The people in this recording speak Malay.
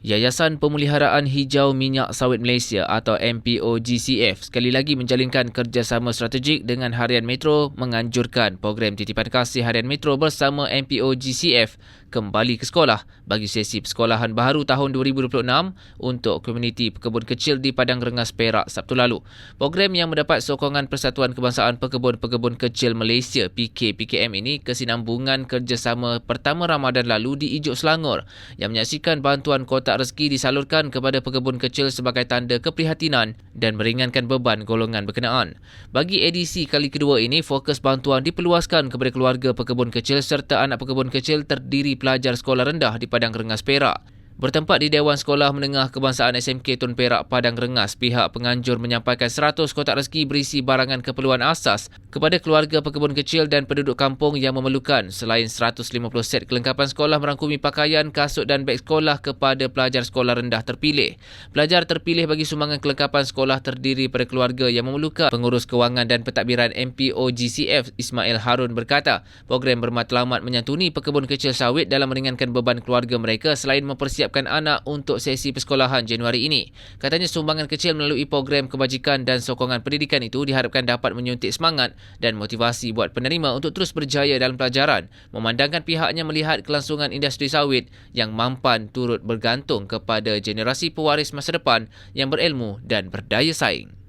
Yayasan Pemeliharaan Hijau Minyak Sawit Malaysia atau MPOGCF sekali lagi menjalinkan kerjasama strategik dengan Harian Metro menganjurkan program titipan kasih Harian Metro bersama MPOGCF kembali ke sekolah bagi sesi persekolahan baharu tahun 2026 untuk komuniti pekebun kecil di Padang Rengas Perak Sabtu lalu. Program yang mendapat sokongan Persatuan Kebangsaan Pekebun-Pekebun Kecil Malaysia PK-PKM ini kesinambungan kerjasama pertama Ramadan lalu di Ijuk Selangor yang menyaksikan bantuan kotak rezeki disalurkan kepada pekebun kecil sebagai tanda keprihatinan dan meringankan beban golongan berkenaan. Bagi edisi kali kedua ini, fokus bantuan diperluaskan kepada keluarga pekebun kecil serta anak pekebun kecil terdiri pelajar sekolah rendah di Padang Rengas Perak. Bertempat di Dewan Sekolah Menengah Kebangsaan SMK Tun Perak Padang Rengas, pihak penganjur menyampaikan 100 kotak rezeki berisi barangan keperluan asas kepada keluarga pekebun kecil dan penduduk kampung yang memerlukan selain 150 set kelengkapan sekolah merangkumi pakaian, kasut dan beg sekolah kepada pelajar sekolah rendah terpilih. Pelajar terpilih bagi sumbangan kelengkapan sekolah terdiri pada keluarga yang memerlukan. Pengurus Kewangan dan Pentadbiran MPO GCF Ismail Harun berkata, program bermatlamat menyantuni pekebun kecil sawit dalam meringankan beban keluarga mereka selain mempersiapkan mempersiapkan anak untuk sesi persekolahan Januari ini. Katanya sumbangan kecil melalui program kebajikan dan sokongan pendidikan itu diharapkan dapat menyuntik semangat dan motivasi buat penerima untuk terus berjaya dalam pelajaran, memandangkan pihaknya melihat kelangsungan industri sawit yang mampan turut bergantung kepada generasi pewaris masa depan yang berilmu dan berdaya saing.